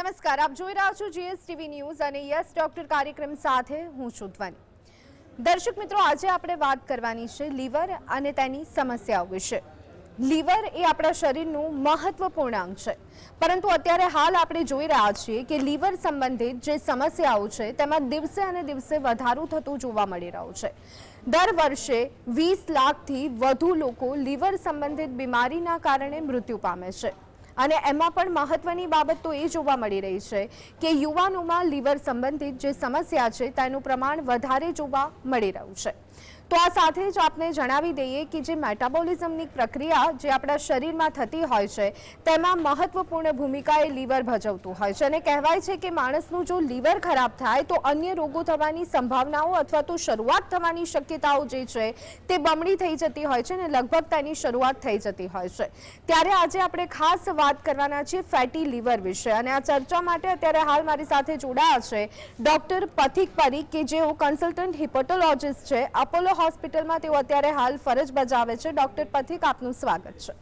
નમસ્કાર. આપ જોઈ રહ્યા છો G S T V news અને યસ ડોક્ટર કાર્યક્રમ સાથે હું છું ધ્વની. દર્શક મિત્રો, આજે આપણે વાત કરવાની છે લીવર અને તેની સમસ્યાઓ વિશે. લીવર એ આપણા શરીરનું મહત્વપૂર્ણ અંગ છે. પરંતુ અત્યારે હાલ આપણે જોઈ રહ્યા છીએ કે લીવર સંબંધિત જે સમસ્યાઓ છે, તેમાં દિવસે અને દિવસે વધારો થતું જોવા મળી રહ્યું છે. દર વર્ષે વીસ લાખથી વધુ લોકો લીવર સંબંધિત બીમારીના કારણે મૃત્યુ પામે છે. અને એમાં પણ મહત્વની બાબત તો એ જોવા મળી રહી છે કે યુવાનોમાં લીવર સંબંધિત જે સમસ્યા છે, તેનું પ્રમાણ વધારે જોવા મળી રહ્યું છે. તો આ સાથે જ આપને જણાવી દઈએ કે જે મેટાબોલિઝમની પ્રક્રિયા જે આપણા શરીરમાં થતી હોય છે, તેમાં મહત્વપૂર્ણ ભૂમિકા એ લીવર ભજવતું હોય છે. અને કહેવાય છે કે માણસનું જો લીવર ખરાબ થાય, તો અન્ય રોગો થવાની સંભાવનાઓ અથવા તો શરૂઆત થવાની શક્યતાઓ જે છે, તે બમણી થઈ જતી હોય છે અને લગભગ તેની શરૂઆત થઈ જતી હોય છે. ત્યારે આજે આપણે ખાસ વાત કરવાના છીએ ફેટી લીવર વિશે. અને આ ચર્ચા માટે અત્યારે હાલ મારી સાથે જોડાયા છે ડોક્ટર પથિક પરીખ, કે જેઓ કન્સલ્ટન્ટ હિપોટોલોજિસ્ટ છે, અપોલો હોસ્પિટલમાં તેઓ અત્યારે હાલ ફરજ બજાવે છે. ડોક્ટર પથિક આપનું સ્વાગત છે.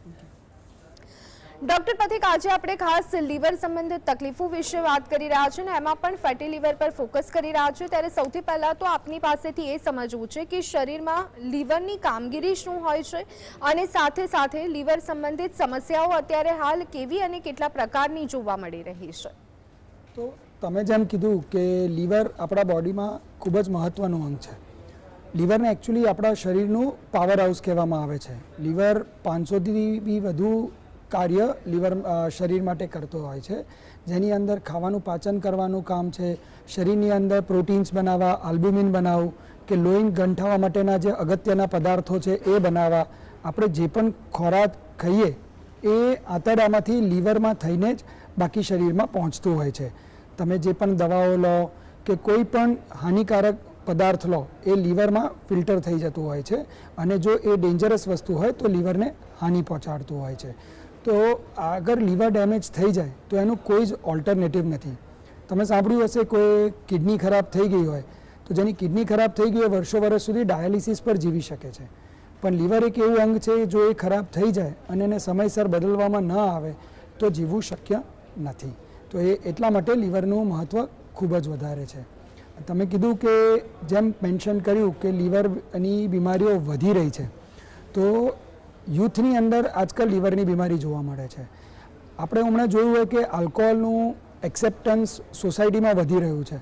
ડોક્ટર પથિક, આજે આપણે ખાસ લીવર સંબંધિત તકલીફો વિશે વાત કરી રહ્યા છીએ ને એમાં પણ ફેટી લીવર પર ફોકસ કરી રહ્યા છીએ. ત્યારે સૌથી પહેલાં તો આપની પાસેથી એ સમજવું છે કે શરીરમાં લીવરની કામગીરી શું હોય છે અને સાથે સાથે લીવર સંબંધિત સમસ્યાઓ અત્યારે હાલ કેવી અને કેટલા પ્રકારની જોવા મળી રહી છે? તો તમે જેમ કીધું કે લીવર આપણા બોડીમાં ખૂબ જ મહત્ત્વનું અંગ છે. લીવરને એકચ્યુઅલી આપણા શરીરનું પાવર હાઉસ કહેવામાં આવે છે. લીવર પાંચસોથી બી વધુ કાર્ય લીવર શરીર માટે કરતો હોય છે. જેની અંદર ખાવાનું પાચન કરવાનું કામ છે, શરીરની અંદર પ્રોટીન્સ બનાવવા આલ્બ્યુમિન બનાવવું કે લોહીન ગંઠાવા માટેના જે અગત્યના પદાર્થો છે એ બનાવવા, આપણે જે પણ ખોરાક ખાઈએ એ આંતરડામાંથી લીવરમાં થઈને જ બાકી શરીરમાં પહોંચતું હોય છે. તમે જે પણ દવાઓ લો કે કોઈ પણ હાનિકારક પદાર્થ લો એ લીવરમાં ફિલ્ટર થઈ જતું હોય છે અને જો એ ડેન્જરસ વસ્તુ હોય તો લીવરને હાનિ પહોંચાડતું હોય છે. તો અગર લીવર ડેમેજ થઈ જાય તો એનું કોઈ જ ઓલ્ટરનેટિવ નથી. તમે સાંભળ્યું હશે કોઈ કિડની ખરાબ થઈ ગઈ હોય તો જેની કિડની ખરાબ થઈ ગઈ હોય વર્ષો વર્ષ સુધી ડાયાલિસિસ પર જીવી શકે છે. પણ લીવર એક એવું અંગ છે જો એ ખરાબ થઈ જાય અને એને સમયસર બદલવામાં ન આવે તો જીવવું શક્ય નથી. તો એ એટલા માટે લીવરનું મહત્ત્વ ખૂબ જ વધારે છે. તમે કીધું કે જેમ મેન્શન કર્યું કે લીવરની બીમારીઓ વધી રહી છે, તો યુથની અંદર આજકાલ લીવરની બીમારી જોવા મળે છે. આપણે હમણાં જોયું હોય કે આલ્કોહોલનું એક્સેપ્ટન્સ સોસાયટીમાં વધી રહ્યું છે.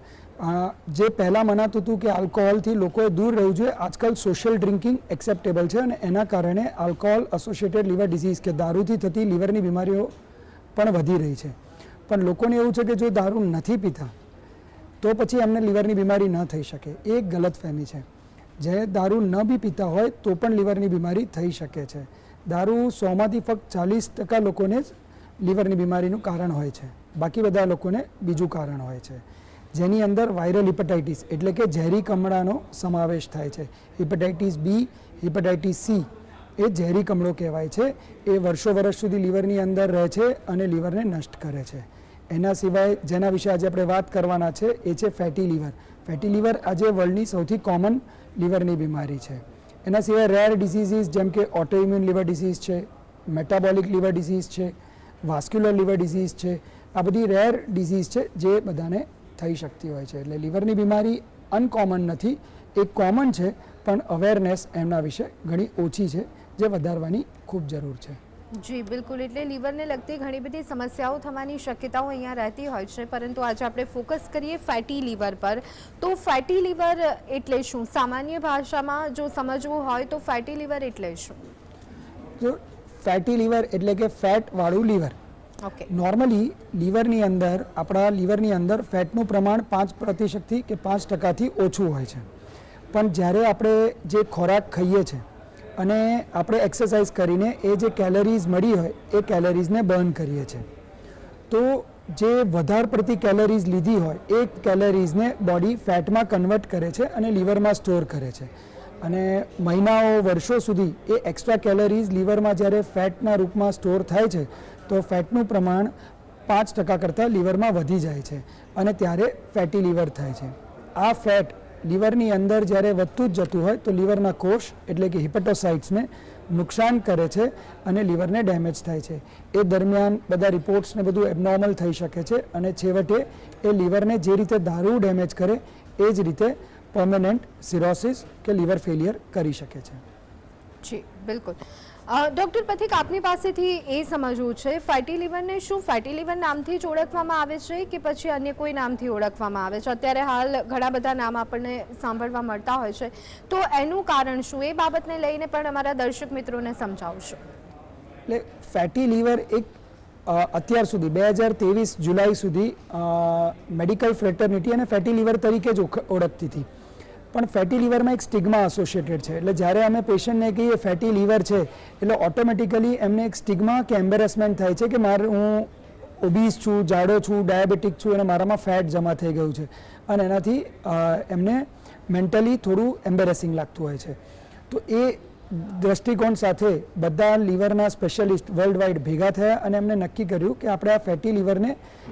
જે પહેલાં મનાતું હતું કે આલ્કોહોલથી લોકોએ દૂર રહેવું જોઈએ, આજકાલ સોશિયલ ડ્રિંકિંગ એક્સેપ્ટેબલ છે અને એના કારણે આલ્કોહોલ એસોસિએટેડ લીવર ડિસીઝ કે દારૂથી થતી લીવરની બીમારીઓ પણ વધી રહી છે. પણ લોકોને એવું છે કે જો દારૂ નથી પીતા તો પછી એમને લીવરની બીમારી ન થઈ શકે. એ એક ગલતફહેમી છે. જે દારૂ ન બી પીતા હોય તો પણ લીવરની બીમારી થઈ શકે છે. દારૂ સોમાંથી ફક્ત ચાલીસ ટકા લોકોને જ લીવરની બીમારીનું કારણ હોય છે. બાકી બધા લોકોને બીજું કારણ હોય છે. જેની અંદર વાયરલ હિપેટાઇટિસ એટલે કે ઝેરી કમળાનો સમાવેશ થાય છે. હિપેટાઇટિસ બી, હિપેટાઇટિસ સી એ ઝેરી કમળો કહેવાય છે. એ વર્ષો વર્ષ સુધી લીવરની અંદર રહે છે અને લીવરને નષ્ટ કરે છે. એના સિવાય જેના વિશે આજે આપણે વાત કરવાના છે, એ છે ફેટી લીવર ફેટી લીવર આજે વર્લ્ડની સૌથી કોમન લીવરની બીમારી છે. એના સિવાય રેર ડિસીઝીસ જેમ કે ઓટોઇમ્યુન લીવર ડિસીઝ છે મેટાબોલિક લીવર ડિસીઝ છે વાસ્ક્યુલર લીવર ડિસીઝ છે, આ બધી રેર ડિસીઝ છે જે બધાને થઈ શકતી હોય છે. એટલે લીવરની બીમારી અનકોમન નથી, એ કોમન છે, પણ અવેરનેસ એમના વિશે ઘણી ઓછી છે, જે વધારવાની ખૂબ જરૂર છે. જી બિલકુલ. એટલે લીવરને લગતી ઘણી બધી સમસ્યાઓ થવાની શક્યતાઓ અહીંયા રહેતી હોય છે પરંતુ આજે આપણે ફોકસ કરીએ ફેટી લીવર પર. તો ફેટી લીવર એટલે શું? સામાન્ય ભાષામાં જો સમજવું હોય તો ફેટી લીવર એટલે શું? જો ફેટી લીવર એટલે કે ફેટવાળું લીવર. ઓકે. નોર્મલી લીવરની અંદર આપણા લીવરની અંદર ફેટનું પ્રમાણ પાંચ પ્રતિશતથી કે પાંચ ટકાથી ઓછું હોય છે. પણ જ્યારે આપણે જે ખોરાક ખાઈએ છીએ અને આપણે એક્સરસાઇઝ કરીને એ જે કેલરીઝ મળી હોય, એ કેલરીઝને બર્ન કરીએ છીએ. તો જે વધારે પડતી કેલરીઝ લીધી હોય, એ કેલરીઝને બોડી ફેટમાં કન્વર્ટ કરે છે અને લીવરમાં સ્ટોર કરે છે. અને મહિનાઓ, વર્ષો સુધી એ એક્સ્ટ્રા કેલરીઝ લીવરમાં જ્યારે ફેટના રૂપમાં સ્ટોર થાય છે, તો ફેટનું પ્રમાણ પાંચ ટકા કરતાં લીવરમાં વધી જાય છે અને ત્યારે ફેટી લીવર થાય છે. આ ફેટ લીવરની અંદર જ્યારે વધતું જ જતું હોય તો લીવરના કોષ એટલે કે હિપેટોસાઇટ્સને નુકસાન કરે છે અને લીવરને ડેમેજ થાય છે. એ દરમિયાન બધા રિપોર્ટ્સને બધું એબનોર્મલ થઈ શકે છે અને છેવટે એ લીવરને જે રીતે દારૂ ડેમેજ કરે એ જ રીતે પર્મનન્ટ સિરોસિસ કે લીવર ફેલિયર કરી શકે છે. જી, બિલકુલ. ડૉક્ટર પથિક, આપની પાસેથી એ સમજવું છે ફેટી લીવરને શું? ફેટી લીવર નામથી જ ઓળખવામાં આવે છે કે પછી અન્ય કોઈ નામથી ઓળખવામાં આવે છે? અત્યારે હાલ ઘણા બધા નામ આપણને સાંભળવા મળતા હોય છે. તો એનું કારણ શું? એ બાબતને લઈને પણ અમારા દર્શક મિત્રોને સમજાવશો. એટલે ફેટી લીવર એક અત્યાર સુધી, બે હજાર ત્રેવીસ જુલાઈ સુધી મેડિકલ ફ્રેટર્નિટી અને ફેટી લીવર તરીકે જ ઓળખતી હતી. પણ ફેટી લીવરમાં એક સ્ટિગ્મા એસોસિએટેડ છે. એટલે જ્યારે અમે પેશન્ટને કહીએ ફેટી લીવર છે, એટલે ઓટોમેટિકલી એમને એક સ્ટિગ્મા કે એમ્બેરેસમેન્ટ થાય છે કે મારે હું ઓબીસ છું, જાડો છું ડાયાબિટીક છું અને મારામાં ફેટ જમા થઈ ગયું છે. અને એનાથી એમને મેન્ટલી થોડું એમ્બેરેસિંગ લાગતું હોય છે. તો એ દ્રષ્ટિકોણ સાથે બધા લીવરના સ્પેશિયલિસ્ટ વર્લ્ડ વાઇડ ભેગા થયા અને એમને નક્કી કર્યું કે આપણે આ ફેટી લીવરને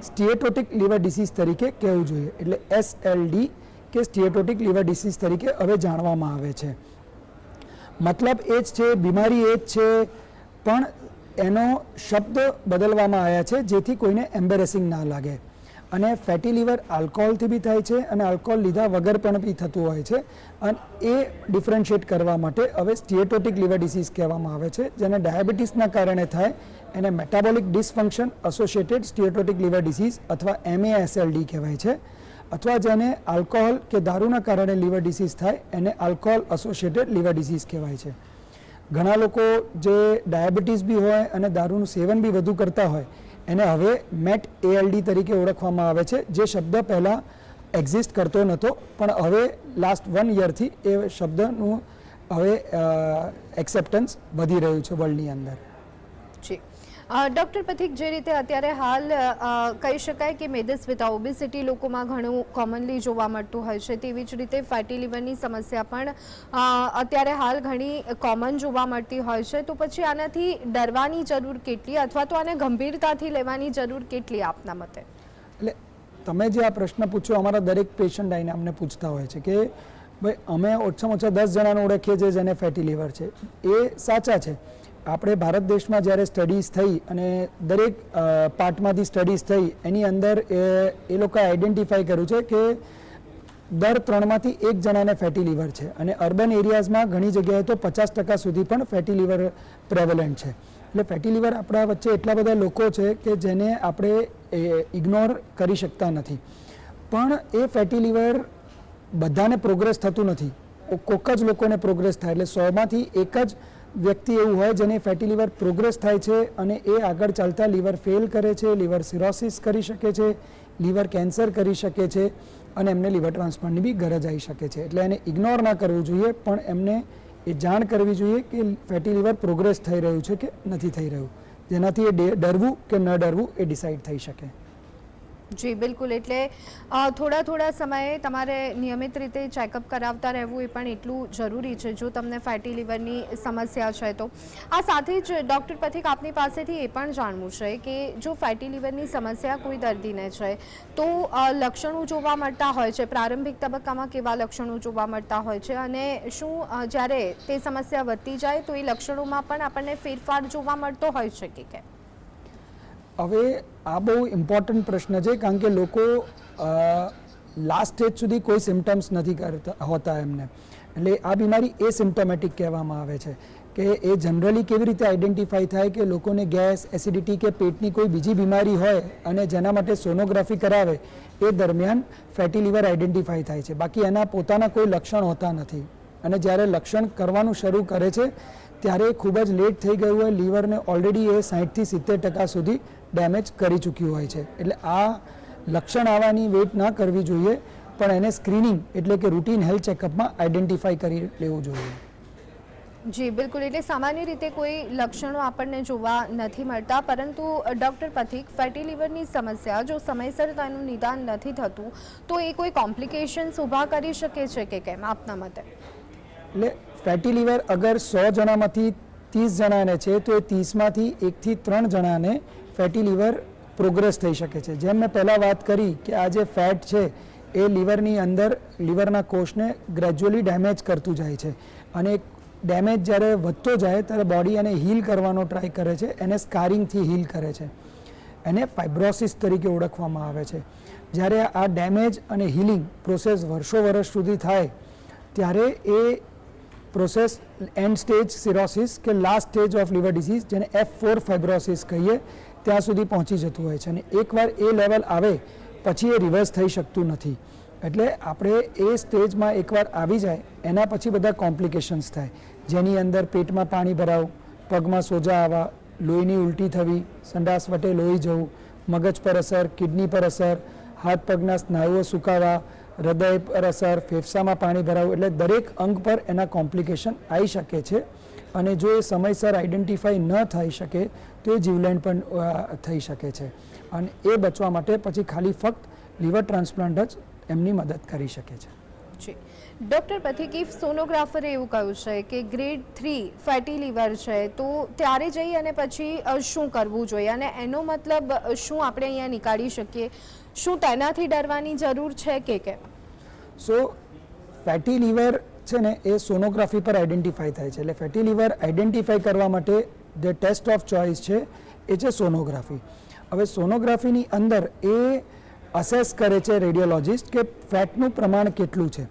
સ્ટિએટોટિક લીવર ડિસીઝ તરીકે કહેવું જોઈએ. એટલે એસએલડી કે સ્ટિએટોટિક લીવર ડિસીઝ તરીકે હવે જાણવામાં આવે છે. મતલબ એ જ છે, બીમારી એ જ છે, પણ એનો શબ્દ બદલવામાં આવ્યા છે, જેથી કોઈને એમ્બેરેસિંગ ના લાગે. અને ફેટી લીવર આલ્કોહોલથી બી થાય છે અને આલ્કોહોલ લીધા વગર પણ બી થતું હોય છે. અને એ ડિફરન્શિએટ કરવા માટે હવે સ્ટિએટોટિક લીવર ડિસીઝ કહેવામાં આવે છે, જેને ડાયાબિટીસના કારણે થાય. એને metabolic dysfunction associated steatotic liver disease અથવા એમએએસએલડી કહેવાય છે. અથવા જેને આલ્કોહોલ કે દારૂના કારણે લીવર ડિસીઝ થાય, એને આલ્કોહોલ એસોસિએટેડ લીવર ડિસીઝ કહેવાય છે. ઘણા લોકો જે ડાયાબિટીસ બી હોય અને દારૂનું સેવન બી વધુ કરતા હોય, એને હવે મેટ એએલડી તરીકે ઓળખવામાં આવે છે, જે શબ્દ પહેલાં એક્ઝિસ્ટ કરતો નહોતો, પણ હવે લાસ્ટ વન યરથી એ શબ્દનું હવે એક્સેપ્ટન્સ વધી રહ્યું છે વર્લ્ડની અંદર. જી. ડૉક્ટર પથિક જે રીતે અત્યારે હાલ કહી શકાય કે મેદસ્વિતા ઓબેસિટી લોકોમાં ઘણું કોમનલી જોવા મળતું હોય છે, તેવી જ રીતે ફેટી લીવરની સમસ્યા પણ અત્યારે હાલ ઘણી કોમન જોવા મળતી હોય છે. તો પછી આનાથી ડરવાની જરૂર કેટલી અથવા તો આને ગંભીરતાથી લેવાની જરૂર કેટલી આપના મતે? એટલે તમે જે આ પ્રશ્ન પૂછ્યો, અમારા દરેક પેશન્ટ આવીને અમને પૂછતા હોય છે કે, ભાઈ, અમે ઓછામાં ઓછા દસ જણાને ઓળખીએ છીએ જેને ફેટી લીવર છે. એ સાચા છે. આપણે ભારત દેશમાં જ્યારે સ્ટડીઝ થઈ અને દરેક પાર્ટમાંથી સ્ટડીઝ થઈ, એની અંદર એ એ લોકોએ આઈડેન્ટિફાઈ કર્યું છે કે દર ત્રણમાંથી એક જણાને ફેટી લીવર છે. અને અર્બન એરિયાઝમાં ઘણી જગ્યાએ તો પચાસ ટકા સુધી પણ ફેટી લીવર પ્રેવલન્ટ છે. એટલે ફેટી લીવર આપણા વચ્ચે એટલા બધા લોકો છે કે જેને આપણે ઇગ્નોર કરી શકતા નથી. પણ એ ફેટી લીવર બધાને પ્રોગ્રેસ થતું નથી. કોક જ લોકોને પ્રોગ્રેસ થાય. એટલે સોમાંથી એક જ વ્યક્તિ એવું હોય જેને ફેટી લીવર પ્રોગ્રેસ થાય છે અને એ આગળ ચાલતા લીવર ફેલ કરે છે લીવર સિરોસિસ કરી શકે છે લીવર કેન્સર કરી શકે છે અને એમને લીવર ટ્રાન્સપ્લાન્ટની બી ગરજ આવી શકે છે. એટલે એને ઇગ્નોર ના કરવું જોઈએ, પણ એમને એ જાણ કરવી જોઈએ કે ફેટી લીવર પ્રોગ્રેસ થઈ રહ્યું છે કે નથી થઈ રહ્યું. જેનાથી એ ડરવું કે ન ડરવું એ ડિસાઇડ થઈ શકે. જી, બિલકુલ. એટલે થોડા થોડા સમયે તમારે નિયમિત રીતે ચેકઅપ કરાવતા રહેવું એ પણ એટલું જરૂરી છે, જો તમને ફેટી લીવરની સમસ્યા છે તો. આ સાથે જ ડૉક્ટર પથિક આપની પાસેથી એ પણ જાણવું છે કે જો ફેટી લીવરની સમસ્યા કોઈ દર્દીને છે, તો લક્ષણો જોવા મળતા હોય છે. પ્રારંભિક તબક્કામાં કેવા લક્ષણો જોવા મળતા હોય છે અને શું જ્યારે તે સમસ્યા વધતી જાય તો એ લક્ષણોમાં પણ આપણને ફેરફાર જોવા મળતો હોય છે કે કેમ? હવે આ બહુ ઇમ્પોર્ટન્ટ પ્રશ્ન છે, કારણ કે લોકો લાસ્ટ સ્ટેજ સુધી કોઈ સિમ્ટમ્સ નથી કરતા, હોતા એમને. એટલે આ બીમારી એ સિમ્ટોમેટિક કહેવામાં આવે છે કે એ જનરલી કેવી રીતે આઈડેન્ટિફાઈ થાય કે લોકોને ગેસ એસિડિટી કે પેટની કોઈ બીજી બીમારી હોય અને જેના માટે સોનોગ્રાફી કરાવે, એ દરમિયાન ફેટી લીવર આઈડેન્ટિફાઈ થાય છે. બાકી એના પોતાના કોઈ લક્ષણ હોતા નથી. અને જ્યારે લક્ષણ કરવાનું શરૂ કરે છે ત્યારે ખૂબ જ લેટ થઈ ગયું હોય લીવરને ઓલરેડી એ સાહીઠથી સિત્તેર ટકા સુધી ડેમેજ કરી ચૂક્યું હોય છે. એટલે આ લક્ષણ આવવાની વેઇટ ના કરવી જોઈએ પણ એને સ્ક્રીનિંગ એટલે કે રૂટીન હેલ્થ ચેકઅપમાં આઈડેન્ટિફાઈ કરી લેવું જોઈએ. જી બિલકુલ. એટલે સામાન્ય રીતે કોઈ લક્ષણો આપણને જોવા નથી મળતા પરંતુ ડૉક્ટર પથિક ફેટી લીવરની સમસ્યા જો સમયસર તેનું નિદાન નથી થતું તો એ કોઈ કોમ્પ્લિકેશન્સ ઊભા કરી શકે છે કે કેમ આપના મતે? એટલે ફેટી લીવર અગર સો જણામાંથી ત્રીસ જણાને છે, તો એ ત્રીસમાંથી એકથી ત્રણ જણાને ફેટી લીવર પ્રોગ્રેસ થઈ શકે છે. જેમ મેં પહેલાં વાત કરી કે આ જે ફેટ છે, એ લીવરની અંદર લીવરના કોષને ગ્રેજ્યુઅલી ડેમેજ કરતું જાય છે. અને ડેમેજ જ્યારે વધતો જાય, ત્યારે બોડી એને હીલ કરવાનો ટ્રાય કરે છે, એને સ્કારિંગથી હીલ કરે છે. એને ફાઇબ્રોસિસ તરીકે ઓળખવામાં આવે છે. જ્યારે આ ડેમેજ અને હિલિંગ પ્રોસેસ વર્ષો વર્ષ સુધી થાય, ત્યારે એ પ્રોસેસ એન્ડ સ્ટેજ સિરોસિસ કે last stage of liver disease જેને એફ ફોર ફાઇબ્રોસિસ કહીએ, ત્યાં સુધી પહોંચી જતું હોય છે. અને એકવાર એ લેવલ આવે, પછી એ રિવર્સ થઈ શકતું નથી. એટલે આપણે એ સ્ટેજમાં એકવાર આવી જાય, એના પછી બધા કોમ્પ્લિકેશન્સ થાય. જેની અંદર પેટમાં પાણી ભરાવું, પગમાં સોજા આવવા, લોહીની ઉલટી થવી, સંડાસ વટે લોહી જવું, મગજ પર અસર કિડની પર અસર, હાથ પગના સ્નાયુઓ સુકાવા હૃદય પર અસર, ફેફસામાં પાણી ભરાવું એટલે દરેક અંગ પર એના કોમ્પ્લિકેશન આવી શકે છે. અને જો એ સમયસર આઈડેન્ટિફાઈ ન થઈ શકે, તો એ જીવલેણ પણ થઈ શકે છે. અને એ બચવા માટે પછી ખાલી ફક્ત લીવર ટ્રાન્સપ્લાન્ટ જ એમની મદદ કરી શકે છે. જી ડૉક્ટર પથિકી સોનોગ્રાફરે એવું કહ્યું છે કે ગ્રેડ થ્રી ફેટી લીવર છે, તો ત્યારે જઈ અને પછી શું કરવું જોઈએ? અને એનો મતલબ શું આપણે અહીંયા નીકાળી શકીએ? શું તેનાથી ડરવાની જરૂર છે કે કેમ? સો, ફેટી લીવર છે ને, એ સોનોગ્રાફી પર આઈડેન્ટિફાઈ થાય છે. એટલે ફેટી લીવર આઈડેન્ટિફાઈ કરવા માટે જે ટેસ્ટ ઓફ ચોઇસ છે, એ છે સોનોગ્રાફી. હવે સોનોગ્રાફીની અંદર એ અસેસ કરે છે રેડિયોલોજિસ્ટ કે ફેટનું પ્રમાણ કેટલું છે.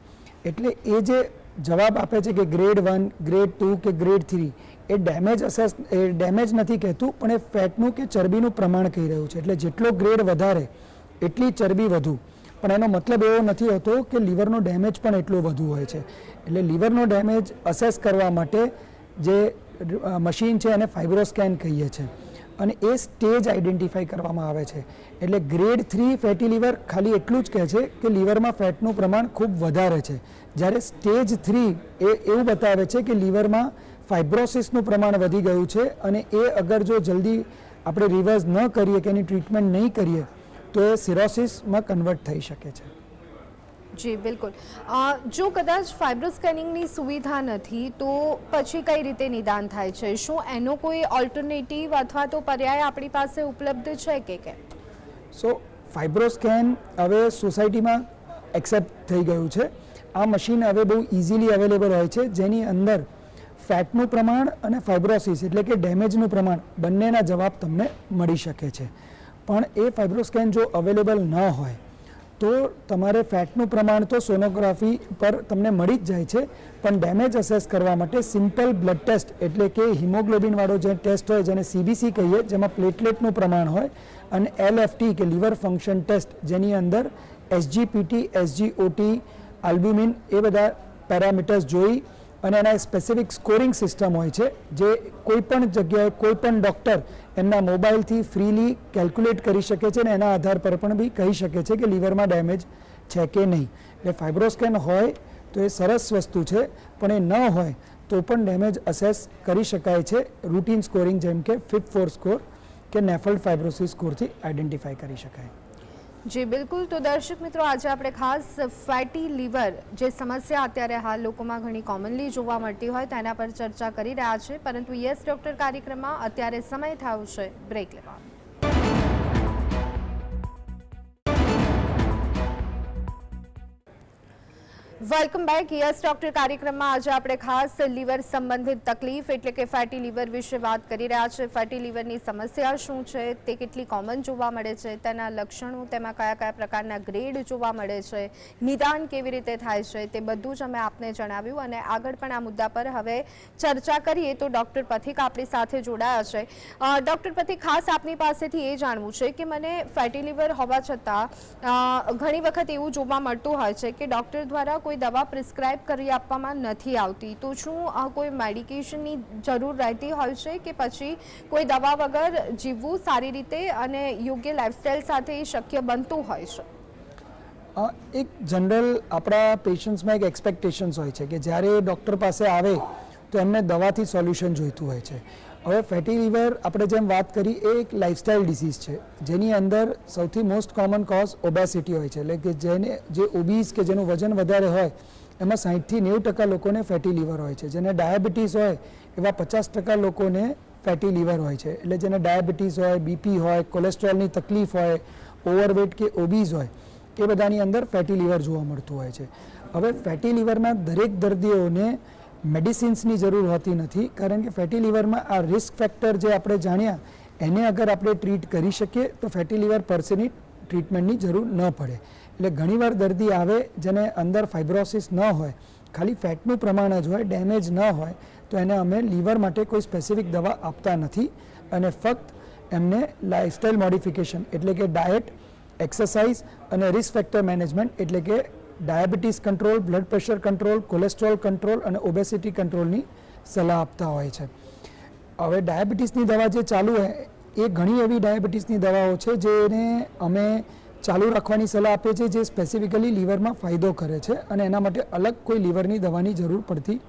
એટલે એ જે જવાબ આપે છે કે ગ્રેડ વન ગ્રેડ ટુ કે ગ્રેડ થ્રી એ ડેમેજ અસેસ એ ડેમેજ નથી કહેતું, પણ એ ફેટનું કે ચરબીનું પ્રમાણ કહી રહ્યું છે. એટલે જેટલો ગ્રેડ વધારે, એટલી ચરબી વધુ. પણ એનો મતલબ એવો નથી હોતો કે લીવરનો ડેમેજ પણ એટલો વધુ હોય છે. એટલે લીવરનો ડેમેજ અસેસ કરવા માટે જે મશીન છે એને ફાઇબ્રોસ્કેન કહીએ છીએ અને એ સ્ટેજ આઈડેન્ટિફાઈ કરવામાં આવે છે. એટલે ગ્રેડ થ્રી ફેટી લીવર ખાલી એટલું જ કહે છે કે લીવરમાં ફેટનું પ્રમાણ ખૂબ વધારે છે. જ્યારે સ્ટેજ થ્રી એ એવું બતાવે છે કે લીવરમાં ફાઇબ્રોસિસનું પ્રમાણ વધી ગયું છે અને એ અગર જો જલ્દી આપણે રિવર્સ ન કરીએ કે એની ટ્રીટમેન્ટ નહીં કરીએ, તો એ સિરોસિસમાં કન્વર્ટ થઈ શકે છે. જી, બિલકુલ. જો કદાચ ફાઇબ્રો સ્કેનિંગની સુવિધા નથી, તો પછી કઈ રીતે નિદાન થાય છે? શું એનો કોઈ ઓલ્ટરનેટિવ અથવા તો પર્યાય આપણી પાસે ઉપલબ્ધ છે કે કેમ? સો ફાઇબ્રોસ્કેન હવે સોસાયટીમાં એક્સેપ્ટ થઈ ગયું છે. આ મશીન હવે બહુ ઇઝીલી અવેલેબલ હોય છે, જેની અંદર ફેટનું પ્રમાણ અને ફાઇબ્રોસિસ એટલે કે ડેમેજનું પ્રમાણ બંનેના જવાબ તમને મળી શકે છે. પણ એ ફાઇબ્રોસ્કેન જો અવેલેબલ ન હોય તો તમારે ફેટનું પ્રમાણ તો સોનોગ્રાફી પર તમને મળી જ જાય છે, પણ ડેમેજ અસેસ કરવા માટે સિમ્પલ બ્લડ ટેસ્ટ એટલે કે હિમોગ્લોબિનવાળો જે ટેસ્ટ હોય જેને સીબીસી કહીએ, જેમાં પ્લેટલેટનું પ્રમાણ હોય અને એલએફટી કે લીવર ફંક્શન ટેસ્ટ, જેની અંદર એસજીપીટી એસજીઓટી આલ્બ્યુમિન એ બધા પેરામીટર્સ જોઈ અને એના સ્પેસિફિક સ્કોરિંગ સિસ્ટમ હોય છે, જે કોઈ પણ જગ્યાએ કોઈ પણ ડૉક્ટર એમના મોબાઈલથી ફ્રીલી કેલ્ક્યુલેટ કરી શકે છે અને એના આધાર પર પણ બી કહી શકે છે કે લીવરમાં ડેમેજ છે કે નહીં. એટલે ફાઇબ્રોસ્કેન હોય તો એ સરસ વસ્તુ છે, પણ એ ન હોય તો પણ ડેમેજ અસેસ કરી શકાય છે રૂટીન સ્કોરિંગ જેમ કે ફિટ ફોર સ્કોર કે નેફલ્ડ ફાઇબ્રોસિસ સ્કોરથી આઈડેન્ટિફાઈ કરી શકાય. જી, બિલકુલ. તો દર્શક મિત્રો, આજે આપણે ખાસ ફેટી લીવર જે સમસ્યા અત્યારે હાલ લોકોમાં ઘણી કોમનલી જોવા મળતી હોય તેના પર ચર્ચા કરી રહ્યા છે. પરંતુ યસ ડોક્ટર કાર્યક્રમમાં અત્યારે સમય થયો છે. બ્રેક લેવા. વેલકમ બેક યસ ડોક્ટર કાર્યક્રમમાં આજે આપણે ખાસ લીવર સંબંધિત તકલીફ એટલે કે ફેટી લીવર વિશે વાત કરી રહ્યા છે. ફેટી લીવરની સમસ્યા શું છે? તે કેટલી કોમન જોવા મળે છે? તેના લક્ષણો, તેમાં કયા કયા પ્રકારના ગ્રેડ જોવા મળે છે? નિદાન કેવી રીતે થાય છે? તે બધું જ અમે આપને જણાવ્યું અને આગળ પણ આ મુદ્દા પર હવે ચર્ચા કરીએ તો ડૉક્ટર પથિક આપણી સાથે જોડાયા છે. ડૉક્ટર પથિક, ખાસ આપની પાસેથી એ જાણવું છે કે મને ફેટી લીવર હોવા છતાં ઘણી વખત એવું જોવા મળતું હોય છે કે ડૉક્ટર દ્વારા કોઈ દવા પ્રિસ્ક્રાઇબ કરી આપવામાં નથી આવતી. તો શું આ કોઈ મેડિકેશનની જરૂર રહેતી હોય છે કે પછી કોઈ દવા વગર જીવવું સારી રીતે અને યોગ્ય લાઇફસ્ટાઇલ સાથે શક્ય બનતું હોય છે? એક જનરલ આપણા પેશન્ટ્સમાં એક એક્સપેક્ટેશન્સ હોય છે કે જ્યારે ડૉક્ટર પાસે આવે તો એમને દવાથી સોલ્યુશન જોઈતું હોય છે. હવે ફેટી લીવર આપણે જેમ વાત કરી, એ એક લાઇફસ્ટાઇલ ડિસીઝ છે, જેની અંદર સૌથી મોસ્ટ કોમન કોઝ ઓબેસિટી હોય છે. એટલે કે જેને, જે ઓબીસ કે જેનું વજન વધારે હોય, એમાં સાહીઠથી નેવું ટકા લોકોને ફેટી લીવર હોય છે. જેને ડાયાબિટીસ હોય, એવા પચાસ ટકા લોકોને ફેટી લીવર હોય છે. એટલે જેને ડાયાબિટીસ હોય બીપી હોય કોલેસ્ટ્રોલની તકલીફ હોય ઓવરવેટ કે ઓબીઝ હોય, એ બધાની અંદર ફેટી લીવર જોવા મળતું હોય છે. હવે ફેટી લીવરના દરેક દર્દીઓને મેડિસિન્સની જરૂર હોતી નથી, કારણ કે ફેટી લીવરમાં આ રિસ્ક ફેક્ટર જે આપણે જાણ્યા, એને અગર આપણે ટ્રીટ કરી શકીએ, તો ફેટી લીવર પરસેની ટ્રીટમેન્ટની જરૂર ન પડે. એટલે ઘણીવાર દર્દી આવે જેને અંદર ફાઇબ્રોસિસ ન હોય, ખાલી ફેટનું પ્રમાણ જ હોય, ડેમેજ ન હોય, તો એને અમે લીવર માટે કોઈ સ્પેસિફિક દવા આપતા નથી અને ફક્ત એમને લાઇફસ્ટાઇલ મોડિફિકેશન એટલે કે ડાયટ, એક્સરસાઇઝ અને રિસ્ક ફેક્ટર મેનેજમેન્ટ એટલે કે diabetes control, blood pressure control, cholesterol control અને ઓબેસિટી કંટ્રોલની સલાહ આપતા હોય છે. હવે ડાયાબિટીસની દવા જે ચાલુ હોય એ ઘણી એવી ડાયાબિટીસની દવાઓ છે જેને અમે ચાલુ રાખવાની સલાહ આપીએ છીએ જે સ્પેસિફિકલી લીવરમાં ફાયદો કરે છે અને એના માટે અલગ કોઈ લીવરની દવાની જરૂર પડતી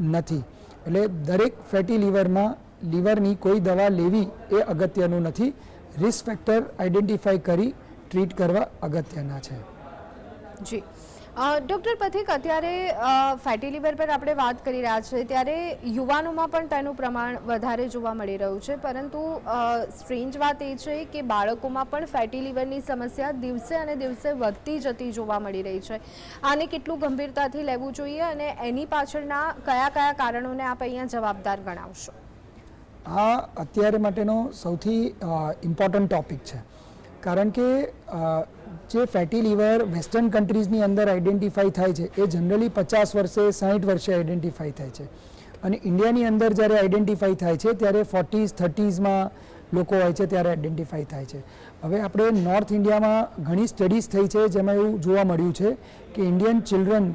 નથી. એટલે દરેક ફેટી લીવરમાં લીવરની કોઈ દવા લેવી એ અગત્યનું નથી. રિસ્ક ફેક્ટર આઈડેન્ટિફાઈ કરી ટ્રીટ કરવા અગત્યના છે. જી. ડૉક્ટર પથિક, અત્યારે ફેટી લીવર પર આપણે વાત કરી રહ્યા છીએ, ત્યારે યુવાનોમાં પણ તેનું પ્રમાણ વધારે જોવા મળી રહ્યું છે. પરંતુ સ્ટ્રેન્જ વાત એ છે કે બાળકોમાં પણ ફેટી લીવરની સમસ્યા દિવસે અને દિવસે વધતી જતી જોવા મળી રહી છે. આને કેટલું ગંભીરતાથી લેવું જોઈએ અને એની પાછળના કયા કયા કારણોને આપ અહીંયા જવાબદાર ગણાવશો? આ અત્યારે માટેનો સૌથી ઇમ્પોર્ટન્ટ ટોપિક છે. કારણ કે જે ફેટી લીવર વેસ્ટર્ન કન્ટ્રીઝની અંદર આઈડેન્ટિફાઈ થાય છે, એ જનરલી પચાસ વર્ષે સાહીઠ વર્ષે આઈડેન્ટિફાઈ થાય છે. અને ઇન્ડિયાની અંદર જ્યારે આઈડેન્ટિફાઈ થાય છે, ત્યારે ફોર્ટીઝ થર્ટીઝમાં લોકો હોય છે ત્યારે આઈડેન્ટિફાઈ થાય છે. હવે આપણે નોર્થ ઇન્ડિયામાં ઘણી સ્ટડીઝ થઈ છે, જેમાં એવું જોવા મળ્યું છે કે Indian children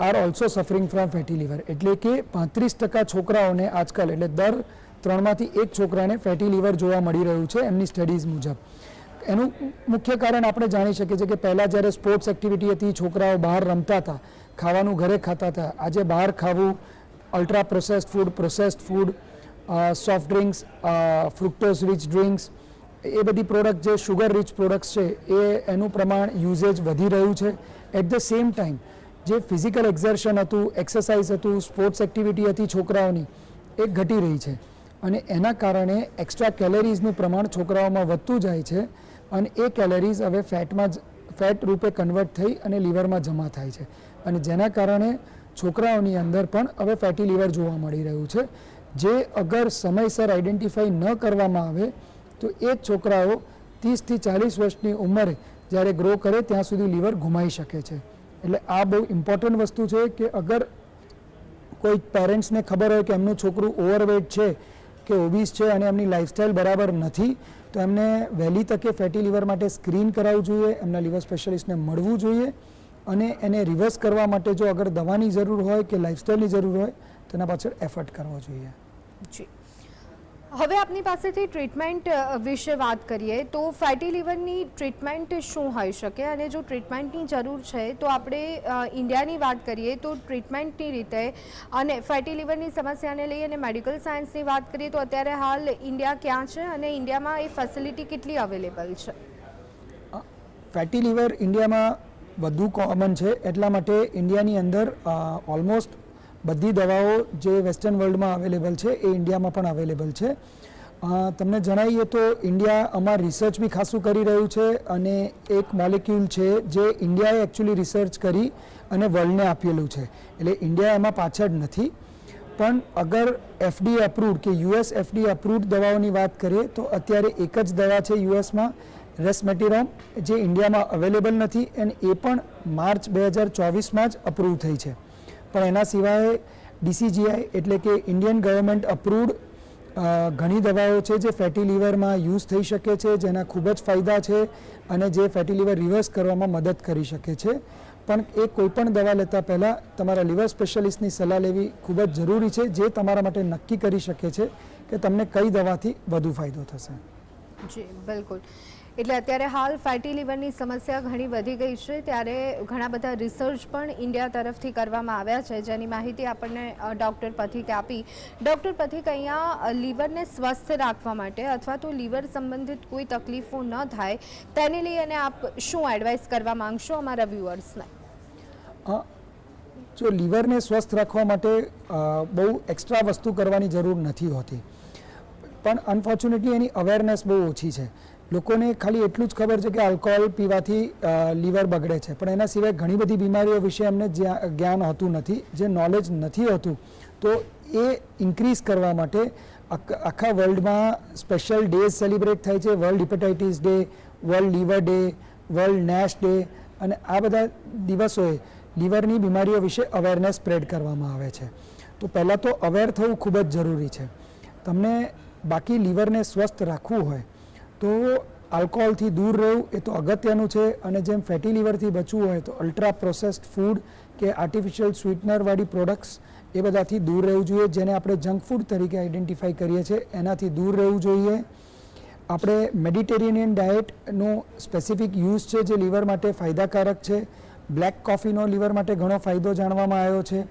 are also suffering from fatty liver એટલે કે પાંત્રીસ ટકા છોકરાઓને આજકાલ, એટલે દર ત્રણમાંથી એક છોકરાને ફેટી લીવર જોવા મળી રહ્યું છે, એમની સ્ટડીઝ મુજબ. એનું મુખ્ય કારણ આપણે જાણી શકીએ છીએ કે પહેલાં જ્યારે સ્પોર્ટ્સ એક્ટિવિટી હતી, છોકરાઓ બહાર રમતા હતા, ખાવાનું ઘરે ખાતા હતા, આજે બહાર ખાવું ultra processed food processed food soft drinks fructose rich drinks એ બધી પ્રોડક્ટ જે શુગર રીચ પ્રોડક્ટ્સ છે, એ એનું પ્રમાણ યુઝેજ વધી રહ્યું છે. એટ ધ સેમ ટાઈમ જે ફિઝિકલ એક્ઝર્શન હતું એક્સરસાઇઝ હતું સ્પોર્ટ્સ એક્ટિવિટી હતી છોકરાઓની, એ ઘટી રહી છે. અને એના કારણે એક્સ્ટ્રા કેલેરીઝનું પ્રમાણ છોકરાઓમાં વધતું જાય છે. અને એ કેલરીઝ હવે ફેટમાં જ, ફેટ રૂપે કન્વર્ટ થઈ અને લીવરમાં જમા થાય છે. અને જેના કારણે છોકરાઓની અંદર પણ હવે ફેટી લીવર જોવા મળી રહ્યું છે. જે અગર સમયસર આઈડેન્ટિફાઈ ન કરવામાં આવે, તો એ જ છોકરાઓ ત્રીસથી ચાલીસ વર્ષની ઉંમરે જ્યારે ગ્રો કરે ત્યાં સુધી લીવર ગુમાઈ શકે છે. એટલે આ બહુ ઇમ્પોર્ટન્ટ વસ્તુ છે કે અગર કોઈ પેરેન્ટ્સને ખબર હોય કે એમનું છોકરું ઓવરવેટ છે, કે ઓબીસ છે અને એમની લાઇફસ્ટાઇલ બરાબર નથી તો એમને વહેલી તકે ફેટી લીવર માટે સ્ક્રીન કરાવવું જોઈએ, એમના લીવર સ્પેશિયાલિસ્ટને મળવું જોઈએ અને એને રિવર્સ કરવા માટે જો અગર દવાની જરૂર હોય કે લાઇફસ્ટાઇલની જરૂર હોય, તો એના પાછળ એફર્ટ કરવો જોઈએ. જી. હવે આપની પાસેથી ટ્રીટમેન્ટ વિશે વાત કરીએ તો ફેટી લીવરની ટ્રીટમેન્ટ શું હોઈ શકે અને જો ટ્રીટમેન્ટની જરૂર છે તો આપણે ઇન્ડિયાની વાત કરીએ તો ટ્રીટમેન્ટની રીતે અને ફેટી લીવરની સમસ્યાને લઈ અને મેડિકલ સાયન્સની વાત કરીએ તો અત્યારે હાલ ઇન્ડિયા ક્યાં છે અને ઇન્ડિયામાં એ ફેસિલિટી કેટલી અવેલેબલ છે? ફેટી લીવર ઇન્ડિયામાં વધુ કોમન છે એટલા માટે ઇન્ડિયાની અંદર ઓલમોસ્ટ બધી દવાઓ જે વેસ્ટર્ન વર્લ્ડમાં અવેલેબલ છે, એ ઇન્ડિયામાં પણ અવેલેબલ છે. તમને જણાવીએ તો ઇન્ડિયા અમાર રિસર્ચ બી ખાસું કરી રહ્યું છે અને એક મોલિક્યુલ છે જે ઇન્ડિયાએ એકચ્યુઅલી રિસર્ચ કરી અને વર્લ્ડને આપેલું છે. એટલે ઇન્ડિયા એમાં પાછળ નથી. પણ અગર એફડી અપ્રૂવડ કે યુએસ એફડી અપ્રૂવડ દવાઓની વાત કરીએ તો અત્યારે એક જ દવા છે યુએસમાં રેસમેટિરોમ જે ઇન્ડિયામાં અવેલેબલ નથી અને એ પણ માર્ચ બે હજાર ચોવીસમાં જ અપ્રૂવ થઈ છે. પણ એના સિવાય ડીસીજીઆઈ એટલે કે ઇન્ડિયન ગવર્મેન્ટ અપ્રૂવડ ઘણી દવાઓ છે જે ફેટી લીવરમાં યુઝ થઈ શકે છે, જેના ખૂબ જ ફાયદા છે અને જે ફેટી લીવર રિવર્સ કરવામાં મદદ કરી શકે છે. પણ એ કોઈપણ દવા લેતા પહેલાં તમારા લીવર સ્પેશિયાલિસ્ટની સલાહ લેવી ખૂબ જ જરૂરી છે, જે તમારા માટે નક્કી કરી શકે છે કે તમને કઈ દવાથી વધુ ફાયદો થશે. જી, બિલકુલ. એટલે અત્યારે હાલ ફેટી લીવરની સમસ્યા ઘણી વધી ગઈ છે. ત્યારે ઘણા બધા રિસર્ચ પણ ઇન્ડિયા તરફથી કરવામાં આવ્યા છે. જેની માહિતી આપણને ડૉક્ટર પથિકે આપી. ડૉક્ટર પથિક અહીંયા લીવરને સ્વસ્થ રાખવા માટે અથવા તો લીવર સંબંધિત કોઈ તકલીફો ન થાય, તેને લઈ અને આપ શું એડવાઇસ કરવા માંગશો અમારા વ્યુઅર્સને જો લીવરને સ્વસ્થ રાખવા માટે બહુ એક્સ્ટ્રા વસ્તુ કરવાની જરૂર નથી હોતી. પણ અનફોર્ચ્યુનેટલી એની અવેરનેસ બહુ ઓછી છે. લોકોને ખાલી એટલું જ ખબર છે કે આલ્કોહોલ પીવાથી લીવર બગડે છે. પણ એના સિવાય ઘણી બધી બીમારીઓ વિશે એમને જ્ઞા- જ્ઞાન હોતું નથી, જે નોલેજ નથી હોતું, તો એ ઇન્ક્રીઝ કરવા માટે આખા વર્લ્ડમાં સ્પેશિયલ ડેઝ સેલિબ્રેટ થાય છે. World hepatitis day world liver day world NASH day અને આ બધા દિવસોએ લીવરની બીમારીઓ વિશે અવેરનેસ સ્પ્રેડ કરવામાં આવે છે. તો પહેલાં તો અવેર થવું ખૂબ જ જરૂરી છે. તમને બાકી લીવરને સ્વસ્થ રાખવું હોય તો આલ્કોહોલથી દૂર રહેવું એ તો અગત્યનું છે અને જેમ ફેટી લીવરથી બચવું હોય તો અલ્ટ્રા પ્રોસેસ્ડ ફૂડ કે આર્ટિફિશિયલ સ્વીટનરવાળી પ્રોડક્ટ્સ એ બધાથી દૂર રહેવું જોઈએ, જેને આપણે જંક ફૂડ તરીકે આઈડેન્ટિફાઈ કરીએ છીએ. એનાથી દૂર રહેવું જોઈએ. આપણે મેડિટેરિયનિયન ડાયટનો સ્પેસિફિક યુઝ છે જે લીવર માટે ફાયદાકારક છે. બ્લેક કોફીનો લીવર માટે ઘણો ફાયદો જાણવામાં આવ્યો છે.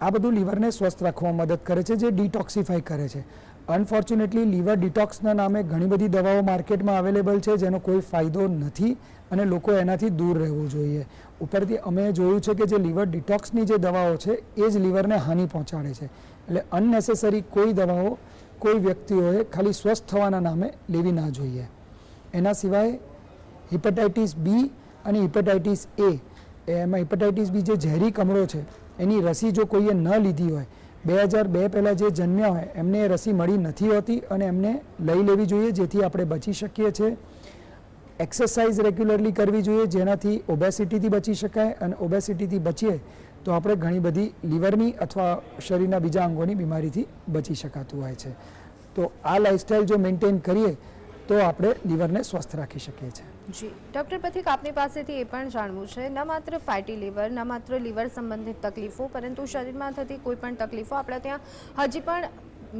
આ બધું લીવરને સ્વસ્થ રાખવામાં મદદ કરે છે, જે ડિટોક્સિફાઈ કરે છે. અનફોર્ચ્યુનેટલી લીવર ડિટોક્સના નામે ઘણી બધી દવાઓ માર્કેટમાં અવેલેબલ છે, જેનો કોઈ ફાયદો નથી અને લોકો એનાથી દૂર રહેવું જોઈએ. ઉપરથી અમે જોયું છે કે જે લીવર ડિટોક્સની જે દવાઓ છે, એ જ લીવરને હાનિ પહોંચાડે છે. એટલે અનનેસેસરી કોઈ દવાઓ કોઈ વ્યક્તિઓએ ખાલી સ્વસ્થ થવાના નામે લેવી ના જોઈએ. એના સિવાય હિપેટાઇટિસ બી અને હિપેટાઇટિસ એ. એમાં હિપેટાઇટિસ બી જે ઝેરી કમળો છે, એની રસી જો કોઈએ ન લીધી હોય બે હજાર બે પહેલાં જે જન્મ્યા હોય, એમને રસી મળી નથી હોતી અને એમને લઈ લેવી જોઈએ, જેથી આપણે બચી શકીએ છીએ. એક્સરસાઇઝ રેગ્યુલરલી કરવી જોઈએ, જેનાથી ઓબેસિટીથી બચી શકાય અને ઓબેસિટીથી બચીએ તો આપણે ઘણી બધી લીવરની અથવા શરીરના બીજા અંગોની બીમારીથી બચી શકાતું હોય છે. તો આ લાઇફસ્ટાઇલ જો મેન્ટેન કરીએ, તો આપણે લીવરને સ્વસ્થ રાખી શકીએ છીએ. જી, ડૉક્ટર પથિક, આપની પાસેથી એ પણ જાણવું છે. ન માત્ર ફેટી લીવર ન માત્ર લીવર સંબંધિત તકલીફો, પરંતુ શરીરમાં થતી કોઈ પણ તકલીફો આપણે ત્યાં હજી પણ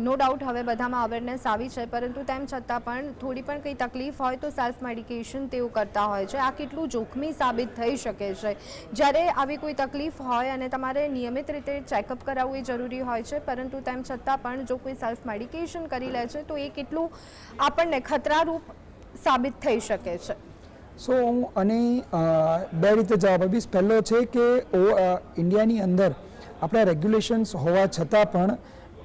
નો ડાઉટ હવે બધામાં અવેરનેસ આવી છે, પરંતુ તેમ છતાં પણ થોડી પણ કંઈ તકલીફ હોય તો સેલ્ફ મેડિકેશન તેઓ કરતા હોય છે. આ કેટલું જોખમી સાબિત થઈ શકે છે? જ્યારે આવી કોઈ તકલીફ હોય અને તમારે નિયમિત રીતે ચેકઅપ કરાવવું એ જરૂરી હોય છે, પરંતુ તેમ છતાં પણ જો કોઈ સેલ્ફ મેડિકેશન કરી લે છે, તો એ કેટલું આપણને ખતરારૂપ સાબિત થઈ શકે છે. સો હું અને બે રીતે જવાબ આપીશ. પહેલો છે કે ઇન્ડિયાની અંદર આપણા રેગ્યુલેશન્સ હોવા છતાં પણ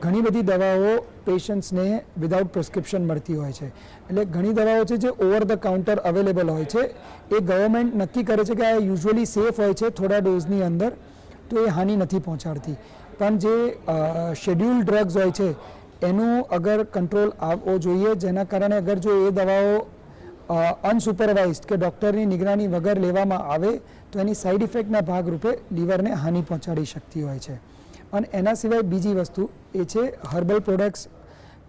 ઘણી બધી દવાઓ પેશન્ટ્સને વિધાઉટ પ્રિસ્ક્રિપ્શન મળતી હોય છે. એટલે ઘણી દવાઓ છે જે ઓવર ધ કાઉન્ટર અવેલેબલ હોય છે. એ ગવર્મેન્ટ નક્કી કરે છે કે આ યુઝ્યુઅલી સેફ હોય છે થોડા ડોઝની અંદર, તો એ હાનિ નથી પહોંચાડતી. પણ જે શેડ્યુલ ડ્રગ્સ હોય છે, એનું અગર કંટ્રોલ આવવો જોઈએ, જેના કારણે અગર જો એ દવાઓ અનસુપરવાઇઝડ કે ડૉક્ટરની નિગરાની વગર લેવામાં આવે, તો એની સાઈડ ઇફેક્ટના ભાગરૂપે લીવરને હાનિ પહોંચાડી શકતી હોય છે. અને એના સિવાય બીજી વસ્તુ એ છે હર્બલ પ્રોડક્ટ્સ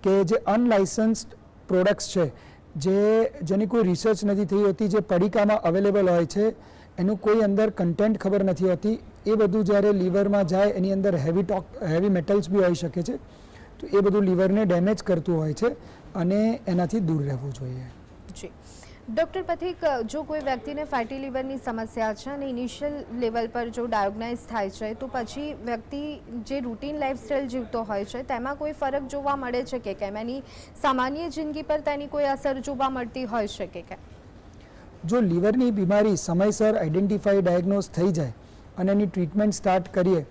કે જે અનલાઇસન્સ્ડ પ્રોડક્ટ્સ છે, જે, જેની કોઈ રિસર્ચ નથી થઈ હોતી, જે પડીકામાં અવેલેબલ હોય છે, એનું કોઈ અંદર કન્ટેન્ટ ખબર નથી હોતી, એ બધું જ્યારે લીવરમાં જાય, એની અંદર હેવી ટોક હેવી મેટલ્સ બી હોઈ શકે છે, તો એ બધું લીવરને ડેમેજ કરતું હોય છે, અને એનાથી દૂર રહેવું જોઈએ. ડૉક્ટર પથિક, જો કોઈ વ્યક્તિને ફેટી લિવરની સમસ્યા છે અને ઇનિશિયલ લેવલ પર જો ડાયોગ્નાઇઝ થાય છે, તો પછી વ્યક્તિ જે રૂટીન લાઈફસ્ટાઈલ જીવતો હોય છે, તેમાં કોઈ ફરક જોવા મળે છે કે કેમ? એની સામાન્ય જિંદગી પર તેની કોઈ અસર જોવા મળતી હોય છે કે કેમ? જો લીવરની બીમારી સમયસર આઈડેન્ટિફાઈ ડાયગ્નોઝ થઈ જાય અને એની ટ્રીટમેન્ટ સ્ટાર્ટ કરીએ,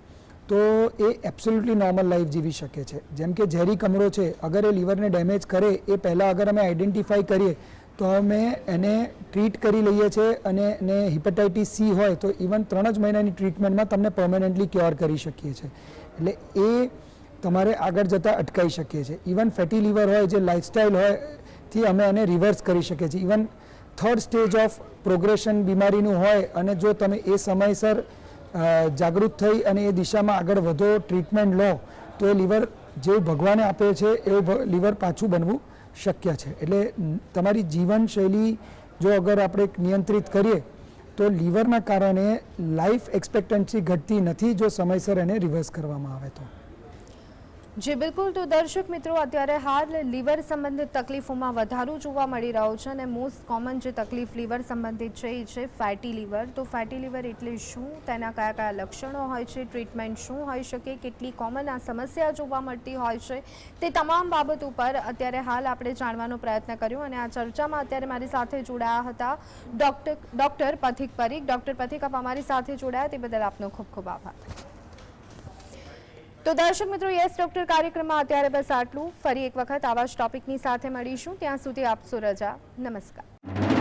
તો એ એબ્સોલ્યુટલી નોર્મલ લાઈફ જીવી શકે છે. જેમ કે ઝેરી કમળો છે, અગર એ લીવરને ડેમેજ કરે, એ પહેલાં અગર અમે આઈડેન્ટિફાઈ કરીએ તો અમે એને ટ્રીટ કરી લઈએ છીએ અને એને હિપેટાઇટિસ સી હોય તો ઇવન ત્રણ જ મહિનાની ટ્રીટમેન્ટમાં તમને પર્મનન્ટલી ક્યોર કરી શકીએ છીએ એટલે એ તમારે આગળ જતાં અટકાવી શકીએ છીએ ઇવન ફેટી લીવર હોય જે લાઇફસ્ટાઇલ હોયથી અમે એને રિવર્સ કરી શકીએ છીએ. Even third stage of progression બીમારીનું હોય અને જો તમે એ સમયસર જાગૃત થઈ અને એ દિશામાં આગળ વધો ટ્રીટમેન્ટ લો, તો એ લીવર જેવું ભગવાને આપે છે, એવું લીવર પાછું બનવું શક્ય છે. એટલે તમારી જીવનશૈલી જો અગર આપણે નિયંત્રિત કરીએ, તો લીવરના કારણે લાઈફ એક્સપેક્ટન્સી ઘટતી નથી જો સમયસર એને રિવર્સ કરવામાં આવે તો. જી, બિલકુલ. તો દર્શક મિત્રો, અત્યારે હાલ લીવર સંબંધિત તકલીફોમાં વધારો જોવા મળી રહ્યો છે અને મોસ્ટ કોમન જે તકલીફ લીવર સંબંધિત છે, એ છે ફેટી લીવર તો ફેટી લીવર એટલે શું? તેના કયા કયા લક્ષણો હોય છે? ટ્રીટમેન્ટ શું હોઈ શકે? કેટલી કોમન આ સમસ્યા જોવા મળતી હોય છે? તે તમામ બાબત ઉપર અત્યારે હાલ આપણે જાણવાનો પ્રયત્ન કર્યો અને આ ચર્ચામાં અત્યારે મારી સાથે જોડાયા હતા doctor doctor Pathik Parikh. Doctor Pathik, આપ અમારી સાથે જોડાયા. તે બદલ આપનો ખૂબ ખૂબ આભાર. તો દર્શક મિત્રો, યસ, ડોક્ટર કાર્યક્રમમાં અત્યારે બસ આટલું. ફરી એક વખત આવા જ ટોપિકની સાથે મળીશું. ત્યાં સુધી આપશો રજા નમસ્કાર.